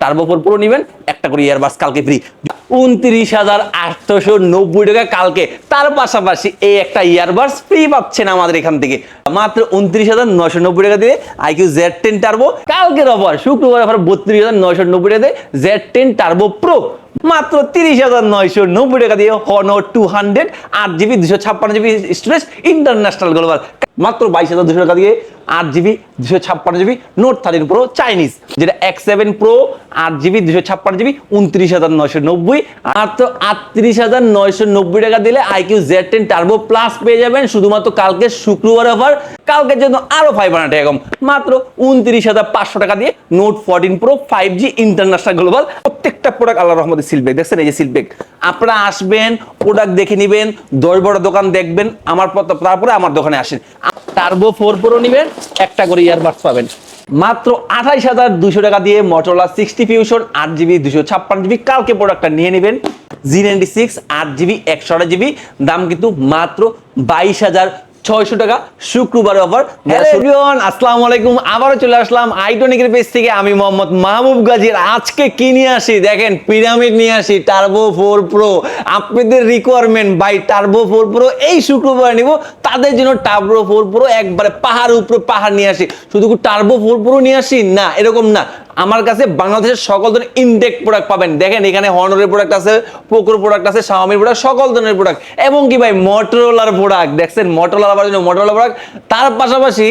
Turbo পুরো pro নেবেন, একটা করে ইয়ারবাস কালকে ফ্রি উনত্রিশ হাজার আটশোশো নব্বই টাকা কালকে। তার পাশাপাশি এই একটা ইয়ারবাস ফ্রি পাচ্ছেন আমাদের এখান থেকে। মাত্র উনত্রিশ হাজার নশো নব্বই টাকা দিয়ে আইকিউ জেড টেন টার্বো কালকের অফার শুক্রবার অফার বত্রিশ হাজার নশো নব্বই টাকা দিয়ে জেড টেন টার্বো প্রো মাত্র তিরিশ হাজার নয়শো নব্বই টাকা দিয়ে হনর টু হান্ড্রেড আট জিবি, দুশো ছাপ্পান্ন জিবি স্টোরেজ ইন্টারন্যাশনাল গ্লোবাল মাত্র বাইশ হাজার দুশো টাকা দিয়ে আট জিবি, দুশো ছাপ্পান্ন GB note thirteen pro Chinese যেটা এক্স সেভেন প্রো আট জিবি, দুশো ছাপ্পান্ন জিবি, উনত্রিশ হাজার নয়শো নব্বই। মাত্র আটত্রিশ হাজার নয়শো নব্বই টাকা দিলে iQOO Z ten turbo plus পেয়ে যাবেন শুধুমাত্র কালকে শুক্রবার অফার কালকের জন্য আরও ফাইভ হান্ড্রেড টাকা কম। মাত্র উনত্রিশ হাজার পাঁচশো টাকা দিয়ে note fourteen pro five G international global প্রত্যেকটা প্রোডাক্ট আল্লাহ রহমদের সিলবেক দেখছেন? এই যে সিলবেক আপনারা আসবেন প্রোডাক্ট দেখে নেবেন, দশ বড় দোকান দেখবেন, আমার পর- তারপরে আমার দোকানে আসেন। টার্বো ফোর প্রো নেবেন, একটা করে ইয়ারবাডস পাবেন। মাত্র আঠাইশ হাজার দুশো টাকা দিয়ে মোটরলা সিক্সটি ফিউশন আট জিবি দুশো ছাপ্পান্ন জিবি, কালকে প্রোডাক্টটা নিয়ে নেবেন। জি নাইনটি সিক্স আট জিবি, একশো আট জিবি, দাম কিন্তু মাত্র বাইশ হাজার ছয়শো টাকা শুক্রবার অফার আসসালামু আলাইকুম। আবারও চলে আসলাম আইটনিকের পেজ থেকে। আমি মোহাম্মদ মাহবুব গাজীর। আজকে কি নিয়ে আসি? দেখেন পিরামিড নিয়ে আসি টার্বো ফোর প্রো আপনাদের requirement buy turbo four pro এই শুক্রবার নিব। তাদের জন্য টার্বো ফোর প্রো একবারে পাহাড় উপরে পাহাড় নিয়ে আসি। শুধু টার্বো ফোর প্রো নিয়ে আসি? না এরকম না। আমার কাছে বাংলাদেশের সকল ধরনের ইনটেক প্রোডাক্ট পাবেন। দেখেন, এখানে হনরের প্রোডাক্ট আছে পোকোর প্রোডাক্ট আছে শাওমির প্রোডাক্ট সকল ধরনের প্রোডাক্ট এবং কি ভাই মোটরোলার প্রোডাক্ট দেখছেন? মোটরোলা লাভার জন্য মোটরোলা প্রোডাক্ট তার পাশাপাশি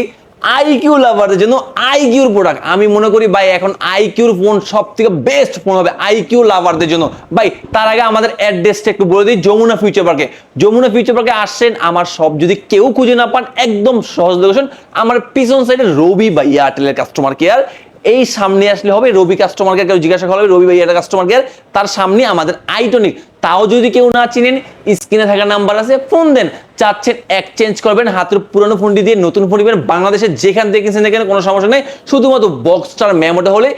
আইকিউ লাভারদের জন্য আইকিউর প্রোডাক্ট আমি মনে করি, ভাই, এখন আইকিউর ফোন সব থেকে বেস্ট ফোন হবে আইকিউ লাভারদের জন্য। ভাই, তার আগে আমাদের অ্যাড্রেসটা একটু বলে দিই, যমুনা ফিউচার পার্কে যমুনা ফিউচার পার্কে আসছেন আমার সব যদি কেউ খুঁজে না পান, একদম সহজ লোকেশন আমার পিছন সাইডে রবি বা এয়ারটেলের কাস্টমার কেয়ার এই সামনে আসলে হবে রবি কাস্টমার কেয়ার কেউ জিজ্ঞাসা করা হবে রবি ভাইয়া কাস্টমার কেয়ার তার সামনে আমাদের আইটনিক তাও যদি কেউ না চিনেন, স্ক্রিনে থাকা নাম্বার আছে, ফোন দেন। চাচ্ছেন এক্সচেঞ্জ করবেন, হাতের পুরনো ফোনটি দিয়ে নতুন ফোন নেবেন। বাংলাদেশের যেখান থেকে কিনছেন এখানে কোনো সমস্যা নেই। শুধুমাত্র বক্সটার মেমোটা হলে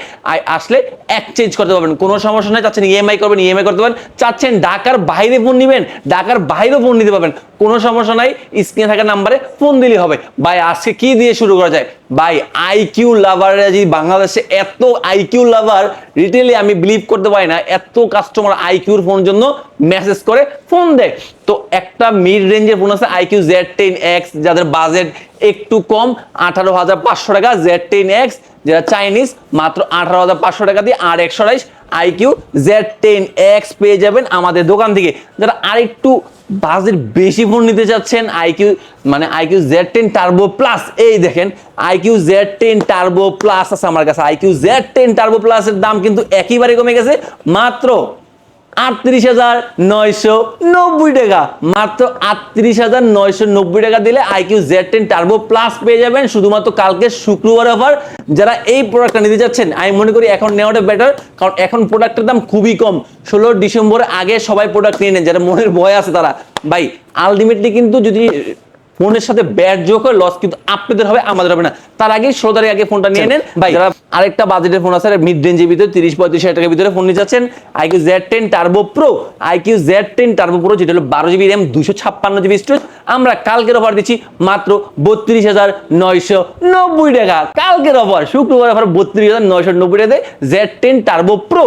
আসলে এক্সচেঞ্জ করতে পারবেন। কোনো সমস্যা নেই, চাচ্ছেন ইএমআই করবেন ইএমআই করতে পারেন। চাচ্ছেন ঢাকার বাইরে ফোন নেবেন, ঢাকার বাইরেও ফোন নিতে পারবেন। কোনো সমস্যা নাই, স্ক্রিনে থাকা নাম্বারে ফোন দিলেই হবে। ভাই, আজকে কি দিয়ে শুরু করা যায়? ভাই আইকিউ লাভাররা যদি বাংলাদেশে এত আইকিউ লাভার রিটেলি আমি বিলিভ করতে পারি না, এত কাস্টমার আইকিউর ফোন জন্য মেসেজ করে ফোন দেয়। তো একটা মিড রেঞ্জের ফোন আছে আইকিউ জেড টেন এক্স যাদের বাজেট একটু কম, আঠারো হাজার পাঁচশো টাকা। জেড টেন এক্স যেটা চাইনিজ মাত্র আঠারো হাজার পাঁচশো টাকা দিয়ে আর একশো আড়াইশ আইকিউ জেড টেন এক্স পেয়ে যাবেন আমাদের দোকান থেকে। যারা আরেকটু বাজেট বেশি ফোন নিতে চাচ্ছেন আইকিউ মানে iQOO Z ten turbo plus এই দেখেন iQOO Z ten turbo plus আছে আমার কাছে। আইকিউ জেড টেন টার্বো প্লাসের দাম কিন্তু একইবারে কমে গেছে, মাত্র আটত্রিশ হাজার নয়শো নব্বই টাকা। মাত্র আটত্রিশ হাজার নয়শো নব্বই টাকা দিলে iQOO Z ten turbo plus পেয়ে যাবেন। শুধুমাত্র কালকে শুক্রবার অফার যারা এই প্রোডাক্টটা নিতে যাচ্ছেন, আমি মনে করি এখন নেওয়াটা বেটার কারণ এখন প্রোডাক্টের দাম খুবই কম। ষোলো ডিসেম্বরের আগে সবাই প্রোডাক্ট নিয়ে নেন, যারা মনের ভয় আছে তারা। ভাই আলটিমেটলি কিন্তু যদি ফোনের সাথে ব্যাট যোগ হয় লস কিন্তু আপনাদের হবে আমাদের হবে না। তার আগে ষোলো তারিখ আগে ফোনটা নিয়ে নেন। ভাই। যারা আরেকটা বাজেটের ফোন আছে মিড রেঞ্জের ভিতরে তিরিশ পঁয়ত্রিশ হাজার টাকার ভিতরে ফোন নিয়ে যাচ্ছেন iQOO Z ten turbo pro iQOO Z ten turbo pro যেটা হলো বারো জিবি র্যাম দুশো ছাপ্পান্ন জিবি স্টোরেজ আমরা কালকের অফার দিচ্ছি মাত্র বত্রিশ হাজার নয়শো নব্বই টাকা। কালকের অফার শুক্রবার অফার বত্রিশ হাজার নয়শো নব্বই টাকা জেড টেন টার্বো প্রো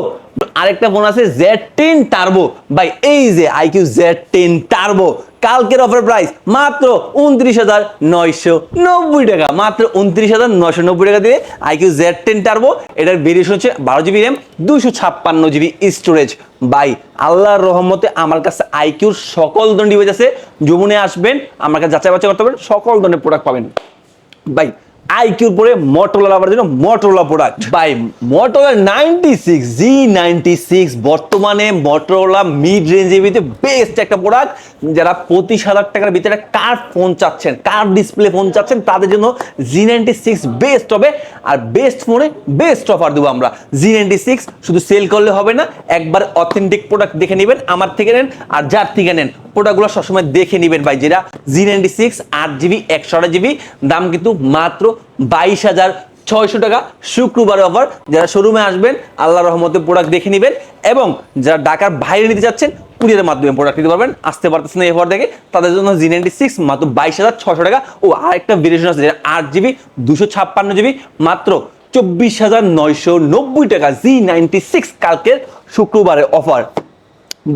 আরেকটা ফোন আছে জেড টেন টার্বো ভাই এই যে আইকিউ জেড টেন টার্বো কালকের অফার প্রাইস মাত্র উনত্রিশ হাজার নয়শো নব্বই টাকা। মাত্র উনত্রিশ হাজার নয়শো নব্বই টাকা দিয়ে আইকিউ জেড টেন টার্বো এটার ভেরিয়েশন হচ্ছে বারো জিবি র্যাম দুশো ছাপ্পান্ন জিবি স্টোরেজ বাই আল্লাহর রহমতে আমার কাছে আইকিউর সকল ধরনের ডিভাইস আছে। যমুনে আসবেন, আমার কাছে যাচাই বাছাই করতে পারবেন, সকল ধরনের প্রোডাক্ট পাবেন। বাই আইকিউর পরে মোটরোলা লাভার জন্য Motorola product by Motorola ninety six G ninety six বর্তমানে মোটরোলা মিড রেঞ্জের ভিতরে বেস্ট একটা প্রোডাক্ট যারা পঁচিশ হাজার টাকার ভিতরে কার ফোন চাচ্ছেন কার ডিসপ্লে ফোন চাচ্ছেন, তাদের জন্য জি নাইনটি সিক্স বেস্ট হবে। আর বেস্ট ফোনে বেস্ট অফার দেবো আমরা। জি নাইনটি সিক্স শুধু সেল করলে হবে না, একবার অথেন্টিক প্রোডাক্ট দেখে নেবেন, আমার থেকে নেন, আর যার থেকে নেন প্রোডাক্টগুলো সবসময় দেখে নেবেন ভাই, যেটা জি নাইনটি সিক্স আট জিবি, একশো আট জিবি, দাম কিন্তু মাত্র বাইশ হাজার ছয়শো টাকা। শুক্রবার অফার যারা শোরুমে আসবেন আল্লাহ রহমতে প্রোডাক্ট দেখে নেবেন এবং যারা ঢাকার বাইরে নিতে যাচ্ছেন কুরিয়ারের মাধ্যমে প্রোডাক্ট নিতে পারবেন। আসতে পারতেছেন না এরপর থেকে তাদের জন্য জি নাইনটি সিক্স মাত্র বাইশ হাজার ছশো টাকা ও আরেকটা ভেরিয়েশন আছে, যেটা আট জিবি, দুশো ছাপ্পান্ন জিবি, মাত্র চব্বিশ হাজার নয়শো নব্বই টাকা। জি নাইনটি সিক্স কালকের শুক্রবারের অফার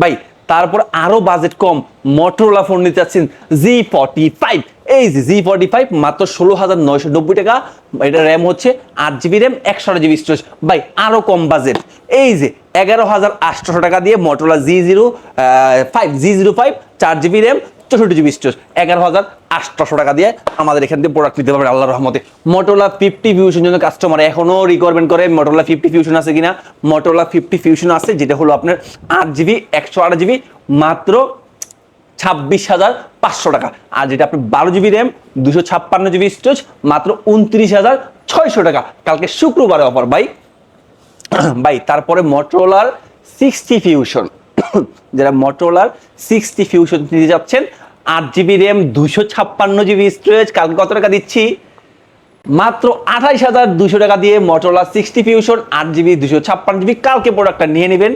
ভাই তারপর আরও বাজেট কম মটোরোলা ফোন নিতে চাচ্ছেন জি ফর্টি ফাইভ এই যে জি ফর্টি ফাইভ মাত্র ষোলো হাজার নয়শো নব্বই টাকা, এটা র্যাম হচ্ছে আট জিবি র্যাম একশো জিবি স্টোরেজ ভাই, আরও কম বাজেট এই যে এগারো হাজার আটশোশো টাকা দিয়ে Motorola G zero five G zero five চার জিবি র্যাম চৌষট্টি জিবি স্টোরেজ, এগারো হাজার আটশোশো টাকা দিয়ে আমাদের এখান থেকে প্রোডাক্ট নিতে পারবেন আল্লাহ রহমতে। মোটোলা ফিফটি ফিউশন জন্য কাস্টমার এখনও রিকোয়ারমেন্ট করে মোটোলা ফিফটি ফিউশন আছে কিনা? মোটোলা ফিফটি ফিউশন আছে, যেটা হলো আপনার আট জিবি, একশো আট জিবি, মাত্র ছাব্বিশ হাজার পাঁচশো টাকা। আর যেটা আপনার বারো জিবি র্যাম দুশো ছাপ্পান্ন জিবি স্টোরেজ, মাত্র উনত্রিশ হাজার ছয়শো টাকা। কালকে শুক্রবারে অফার বাই ভাই, তারপরে মটোলার সিক্সটি ফিউশন যেটা মটোলার সিক্সটি ফিউশন নিতে যাচ্ছেন, আট জিবি র্যাম দুশো ছাপ্পান্ন জিবি স্টোরেজ কালকে কত টাকা দিচ্ছি? মাত্র আঠাইশ হাজার দুশো টাকা দিয়ে মটোলা সিক্সটি ফিউশন আট জিবি দুশো ছাপ্পান্ন জিবি কালকে প্রোডাক্টটা নিয়ে নেবেন।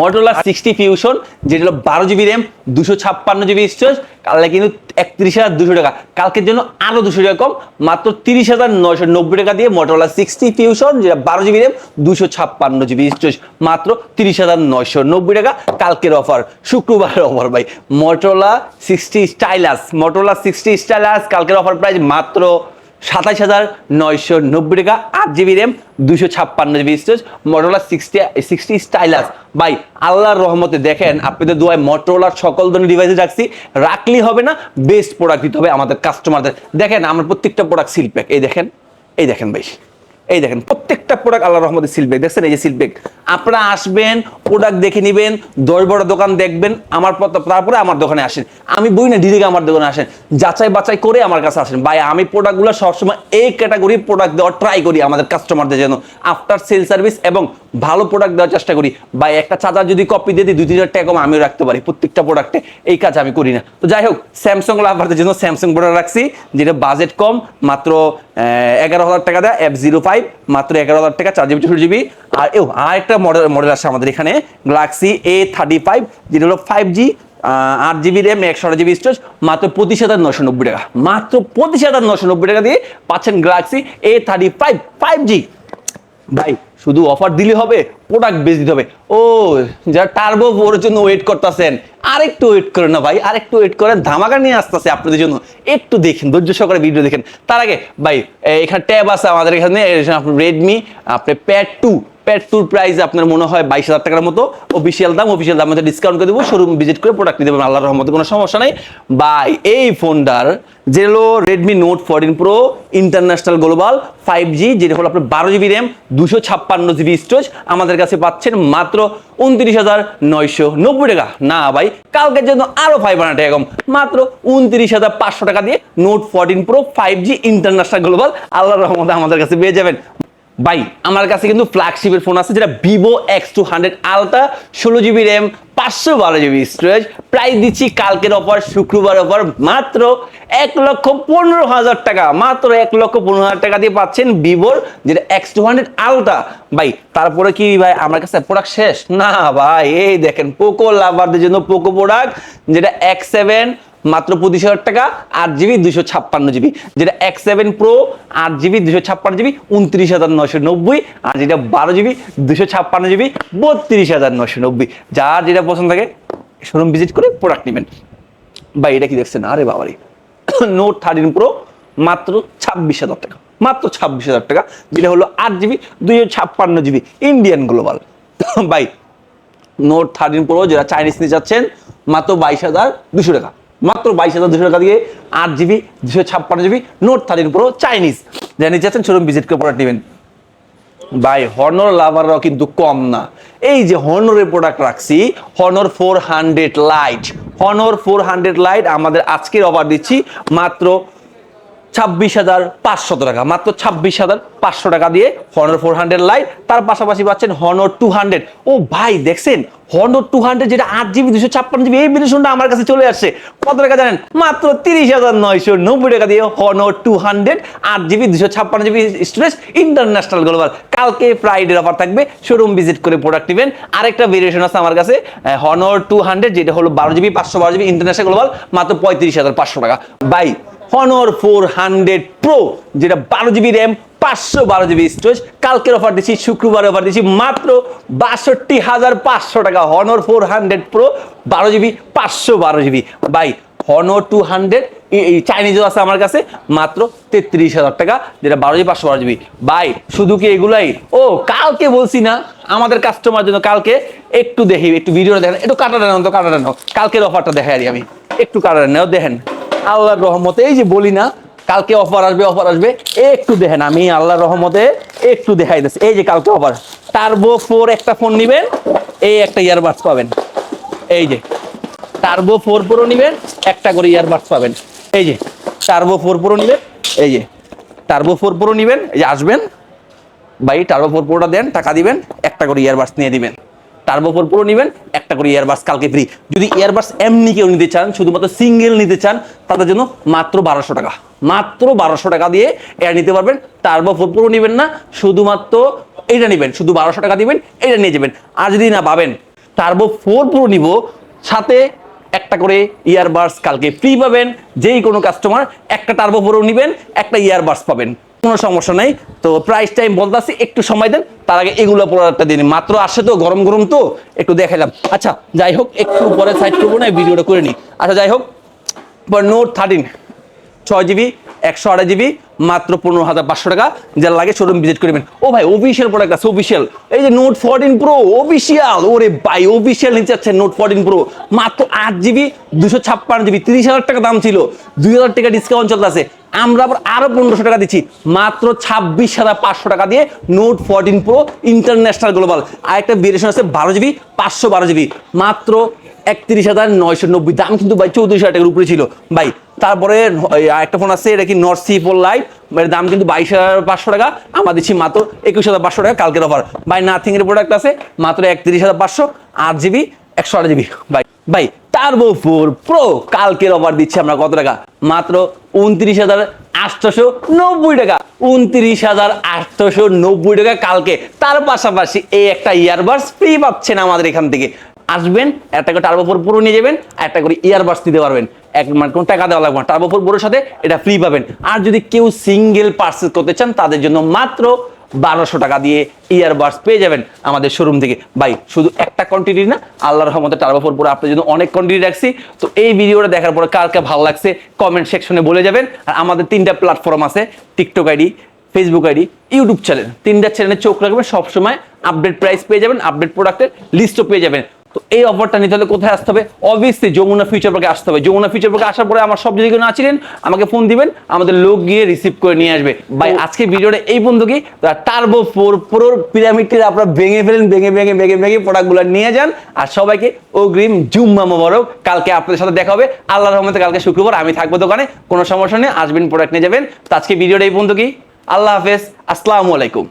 মটোলা সিক্সটি ফিউশন যেটা হলো বারো জিবি র্যাম দুশো ছাপ্পান্ন জিবি স্টোরেজ কালকে কিন্তু একত্রিশ হাজার দুশো টাকা। কালকের জন্য আরও দুশো টাকা কম, মাত্র তিরিশ হাজার নয়শো নব্বই টাকা দিয়ে মটোলা সিক্সটি ফিউশন যেটা বারো জিবি র্যাম দুশো ছাপ্পান্ন জিবি স্টোরেজ মাত্র তিরিশ হাজার নয়শো নব্বই টাকা। কালকের অফার শুক্রবারের অফার ভাই। Motorola sixty stylus Motorola sixty stylus কালকের অফার প্রাইস মাত্র সাতাইশ হাজার নয়শো নব্বই টাকা, আট জিবি র্যাম দুশো ছাপ্পান্ন GB storage Motorola sixty sixty stylus ভাই, আল্লাহর রহমতে দেখেন আপনি তো দোয়ায় মটোলার সকল ধরনের ডিভাইসে রাখছি। রাখলেই হবে না বেস্ট প্রোডাক্ট দিতে হবে আমাদের কাস্টমারদের দেখেন, আমার প্রত্যেকটা প্রোডাক্ট শিল্পে এই দেখেন এই দেখেন ভাই। এই দেখেন, প্রত্যেকটা প্রোডাক্ট আল্লাহ রহমতে সিলবেক দেখছেন? এই যে সিলবেক আপনারা আসবেন প্রোডাক্ট দেখে নেবেন দশ বড় দোকান দেখবেন, আমার পর- তারপরে আমার দোকানে আসেন। আমি বই না ডিরেক্ট আমার দোকানে আসেন। যাচাই বাছাই করে আমার কাছে আসেন। ভাই, আমি প্রোডাক্টগুলো সবসময় এই ক্যাটাগরি প্রোডাক্ট দেওয়ার ট্রাই করি আমাদের কাস্টমারদের জন্য। আফটার সেল সার্ভিস এবং ভালো প্রোডাক্ট দেওয়ার চেষ্টা করি। ভাই, একটা চার্জার যদি কপি দিয়ে দিই, দুই তিন হাজার টাকা কম আমিও রাখতে পারি। প্রত্যেকটা প্রোডাক্টে এই কাজ আমি করি না। তো যাই হোক স্যামসাং লাভারদের জন্য স্যামসাং প্রোডাক্ট রাখছি, যেটা বাজেট কম, মাত্র এগারো হাজার টাকা দেয় এফ জিরো ফাইভ মাত্র এগারো হাজার টাকা, চার জিবি চৌষট্টি জিবি আর এও আর একটা মডেল মডেল আছে আমাদের এখানে গ্যালাক্সি এ থার্টি ফাইভ যেটা হলো ফাইভ জি আট জিবি র্যাম একশো আট জিবি স্টোরেজ মাত্র পঁচিশ হাজার নশো নব্বই টাকা। মাত্র পঁচিশ হাজার নশো নব্বই টাকা দিয়ে পাচ্ছেন Galaxy A thirty five five G ভাই, শুধু অফার দিলে হবে প্রোডাক্ট বেচ দিতে হবে। ও, যারা টার্বো ওর জন্য ওয়েট করতেছেন, আরেকটু ওয়েট করেন না ভাই, আরেকটু ওয়েট করেন, ধামাকা নিয়ে আসতেছে আপনাদের জন্য। একটু দেখেন, ধৈর্য সহকারে ভিডিও দেখেন। তার আগে, ভাই এখানে ট্যাব আছে আমাদের এখানে রেডমি আপনি প্যাড টু প্যাড টুর প্রাইস আপনার মনে হয় বাইশ হাজার টাকার মতো। অফিসিয়াল দাম অফিসিয়াল দাম মধ্যে ডিসকাউন্ট করে দেবো শোরুম ভিজিট করে প্রোডাক্ট নিতে পারবেন, আল্লাহর রহমতে কোনো সমস্যা নাই। ভাই, এই ফোনটার যে হলো Redmi Note fourteen Pro international global five G যেটা হলো আপনার বারো জিবি র্যাম দুশো ছাপ্পান্ন জিবি স্টোরেজ আমাদের কাছে পাচ্ছেন মাত্র উনত্রিশ হাজার নয়শো নব্বই টাকা। না ভাই, কালকের জন্য আরও ফাইভ হান্ড্রেড টাকা কম, মাত্র উনত্রিশ হাজার পাঁচশো টাকা দিয়ে Note fourteen Pro five G international global আল্লাহর রহমতে আমাদের কাছে পেয়ে যাবেন। ভাই, আমার কাছে কিন্তু ফ্ল্যাগশিপের ফোন আছে যেটা Vivo X two hundred ultra ষোলো জিবি র্যাম পাঁচশো বারো জিবি স্টোরেজ প্রাইস দিচ্ছি কালকের অফার শুক্রবার অফার মাত্র এক লক্ষ পনেরো হাজার টাকা। মাত্র এক লক্ষ পনেরো হাজার টাকা দিয়ে পাচ্ছেন ভিভোর যেটা এক্স টু হান্ড্রেড আলট্রা ভাই, তারপরে কি ভাই, আমার কাছে প্রোডাক্ট শেষ? না ভাই, এই দেখেন পোকো লাভারদের জন্য পোকো প্রোডাক্ট যেটা এক্স সেভেন মাত্র পঁচিশ হাজার টাকা, আট জিবি দুশো ছাপ্পান্ন জিবি। যেটা এক্স সেভেন প্রো আট জিবি দুশো ছাপ্পান্ন জিবি, উনত্রিশ হাজার নশো নব্বই। আর যেটা বারো জিবি দুশো ছাপ্পান্ন জিবি, বত্রিশ হাজার নশো নব্বই। যার যেটা পছন্দ থাকে শোরুম ভিজিট করে প্রোডাক্ট নেবেন। ভাই, এটা কি দেখছেন? আরে বাবারি। নোট থার্টিন প্রো মাত্র ছাব্বিশ হাজার টাকা। মাত্র ছাব্বিশ হাজার টাকা, যেটা হলো আট জিবি, দুইশো ছাপ্পান্ন জিবি ইন্ডিয়ান গ্লোবাল বাই নোট থার্টিন প্রো যেটা চাইনিজ নিয়ে যাচ্ছেন মাত্র বাইশ হাজার দুশো টাকা। মাত্র বাইশ হাজার দুশো টাকা দিয়ে আট জিবি দুশো ছাপ্পান্ন জিবি, নোট থার্টিন পুরো চাইনিজ। যা নিচে যাচ্ছেন শোরুম ভিজিট করে প্রোডাক্ট নেবেন। ভাই হর্নর লাভাররাও কিন্তু কম না। এই যে হর্নরের প্রোডাক্ট রাখছি Honor four hundred lite Honor four hundred lite আমাদের আজকের অফার দিচ্ছি মাত্র ছাব্বিশ হাজার পাঁচশত টাকা। মাত্র ছাব্বিশ হাজার পাঁচশো টাকা দিয়ে হর্নর ফোর হান্ড্রেড লাইট তার পাশাপাশি পাচ্ছেন হর্নর টু হান্ড্রেড ও ভাই, দেখছেন? হর্নর টু হান্ড্রেড যেটা আট জিবি দুশো ছাপ্পান্ন জিবি এই বিদেশনটা আমার কাছে চলে আসছে। কত টাকা জানেন? মাত্র তিরিশ হাজার নয়শো নব্বই টাকা দিয়ে হর্নর টু হান্ড্রেড আট জিবি দুশো ছাপ্পান্ন জিবি স্টোরেজ ইন্টারন্যাশনাল গ্লোবাল কালকে ফ্রাইডের অফার থাকবে। শোরুম ভিজিট করে প্রোডাক্ট নেবেন। আরেকটা ভেরিয়েশন আছে আমার কাছে। হর্নর টু হান্ড্রেড যেটা হলো বারো জিবি পাঁচশো বারো জিবি ইন্টারন্যাশনাল গ্লোবাল মাত্র পঁয়ত্রিশ হাজার পাঁচশো টাকা। বাই হনর ফোর হান্ড্রেড প্রো যেটা বারো জিবি র্যাম পাঁচশো বারো জিবি স্টোরেজ কালকের অফার দিচ্ছি শুক্রবার অফার দিচ্ছি, মাত্র বাষট্টি হাজার পাঁচশো টাকা। হনর ফোর হান্ড্রেড প্রো বারো জিবি পাঁচশো বারো জিবি বাই হনর টু হান্ড্রেড চাইনিজও আছে আমার কাছে, মাত্র তেত্রিশ হাজার টাকা, যেটা বারো জিবি পাঁচশো বারো জিবি বাই শুধু কি এগুলাই? ও, কালকে বলছি না, আমাদের কাস্টমার জন্য কালকে একটু দেখি, একটু ভিডিওটা দেখেন। একটু কাটা নাও তো কাটা নাও কালকের অফারটা দেখাই আমি। একটু কাটাটা নাও, দেখেন। আল্লাহর রহমতে, এই যে বলি না, কালকে অফার আসবে অফার আসবে, একটু দেখেন আমি আল্লাহর রহমতে একটু দেখাই দিচ্ছি। এই যে কালকে অফার টার্বো ফোর একটা ফোন নিবেন, এই একটা ইয়ারবাডস পাবেন। এই যে টার্বো ফোর প্রো নিবেন, একটা করে ইয়ারবাডস পাবেন। এই যে টার্বো ফোর প্রো নিবেন, এই যে টার্বো ফোর প্রো নিবেন, এই যে আসবেন, ভাই টার্বো ফোর প্রোটা দেন, টাকা দিবেন, একটা করে ইয়ারবাডস নিয়ে দিবেন। টার্বো ফোর প্রো নিবেন, একটা করে ইয়ারবাডস কালকে ফ্রি যদি ইয়ারবাডস এমনি কেউ নিতে চান, শুধুমাত্র সিঙ্গেল নিতে চান, তাদের জন্য মাত্র বারোশো টাকা। মাত্র বারোশো টাকা দিয়ে এটা নিতে পারবেন টার্বো ফোর প্রো নিবেন না, শুধুমাত্র এটা নেবেন, শুধু বারোশো টাকা দিবেন, এটা নিয়ে যাবেন। আর যদি না পাবেন টার্বো ফোর প্রো নিব, সাথে একটা করে ইয়ারবাডস কালকে ফ্রি পাবেন, যেই কোনো কাস্টমার একটা টার্বো প্রো নেবেন, একটা ইয়ারবাস পাবেন। কোনো সমস্যা নেই। তো প্রাইস টাইম বলতেছি একটু সময় দেন তার আগে এগুলো পরে একটা দিন। মাত্র আসে তো, গরম গরম তো, একটু দেখাইলাম। আচ্ছা যাই হোক, একটু পরে সাইড করব না ভিডিওটা করে নিই। আচ্ছা যাই হোক নোট থার্টিন ছয় জিবি একশো আড়াই জিবি, মাত্র পনেরো হাজার পাঁচশো টাকা। যা লাগে শোরুম ভিজিট করবেন ও ভাই অফিসিয়াল প্রোডাক্ট আছে অফিসিয়াল এই যে নোট ফোরটিন প্রো অফিসিয়াল ওরে ভাই অফিসিয়াল নিতে চাচ্ছেন নোট ফোরটিন প্রো মাত্র আট জিবি, দুশো ছাপ্পান্ন জিবি, তিরিশ হাজার টাকা দাম ছিল। দুই হাজার টাকা ডিসকাউন্ট চলতেছে আমরা আবার আরও পনেরোশো টাকা দিচ্ছি। মাত্র ছাব্বিশ হাজার পাঁচশো টাকা দিয়ে Note fourteen Pro international global আর একটা ভেরিয়েশন আছে, বারো জিবি, পাঁচশো বারো জিবি। মাত্র একত্রিশ হাজার নয়শো নব্বই। দাম কিন্তু ভাই চৌত্রিশ হাজার টাকার উপরে ছিল। ভাই তারপরে একটা ফোন আছে, এটা কি নর্থ সি ফোর লাইটের দাম কিন্তু বাইশ হাজার পাঁচশো টাকা। আমরা দিচ্ছি মাত্র একুশ হাজার পাঁচশো টাকা কালকের অফার বাই নাথিং এর প্রোডাক্ট আছে, মাত্র একত্রিশ হাজার পাঁচশো, আট জিবি একশো আট জিবি ভাই বাই টার্বো ফোর প্রো কালকের অফার দিচ্ছি আমরা কত টাকা? মাত্র উনত্রিশ হাজার আটশোশো নব্বই টাকা। উনত্রিশ হাজার আটশোশো নব্বই টাকা কালকে। তার পাশাপাশি এই একটা ইয়ারবাডস ফ্রি পাচ্ছেন আমাদের এখান থেকে। আসবেন, একটা করে টার্বো ফোর পুরো নিয়ে যাবেন, আর একটা করে ইয়ারবাডস দিতে পারবেন। এক মানে কোনো টাকা দেওয়া লাগবে না। টার্বো ফোর পুরোর সাথে এটা ফ্রি পাবেন। আর যদি কেউ সিঙ্গেল পার্সেস করতে চান, তাদের জন্য মাত্র বারোশো টাকা দিয়ে ইয়ারবাডস পেয়ে যাবেন আমাদের শোরুম থেকে। ভাই, শুধু একটা কোয়ান্টিটি না আল্লাহ রহমতে টার্বো ফোর পুরো আপনার জন্য অনেক কোয়ান্টিটি রাখছি। তো এই ভিডিওটা দেখার পরে কার ভালো লাগছে কমেন্ট সেকশনে বলে যাবেন। আর আমাদের তিনটা প্ল্যাটফর্ম আছে TikTok ID Facebook ID YouTube channel তিনটা চ্যানেলে চোখ রাখবেন, সবসময় আপডেট প্রাইস পেয়ে যাবেন আপডেট প্রোডাক্টের লিস্টও পেয়ে যাবেন। তো এই অফারটা নিতে হলে কোথায় আসতে হবে? অবভিয়াসলি যমুনা ফিউচার পার্কে আসতে হবে। যমুনা ফিউচার পার্কে আসার পরে আমার সব যদি কেউ না ছিলেন আমাকে ফোন দিবেন আমাদের লোক গিয়ে রিসিভ করে নিয়ে আসবে। ভাই আজকে ভিডিওটা এই পর্যন্ত কি? টার্বো ফোর প্রোর পিরামিডটি আপনারা ভেঙে ফেলেন ভেঙে ভেঙে ভেঙে ভেঙে প্রোডাক্টগুলো নিয়ে যান। আর সবাইকে অগ্রিম জুম্মা মোবারক। কালকে আপনাদের সাথে দেখা হবে। আল্লাহ রহমতে কালকে শুক্রবার আমি থাকব দোকানে। কোনো সমস্যা নেই আসবেন প্রোডাক্ট নিয়ে যাবেন। তো আজকে ভিডিওটা এই বন্ধু কি? আল্লাহ হাফেজ। আসসালামু আলাইকুম।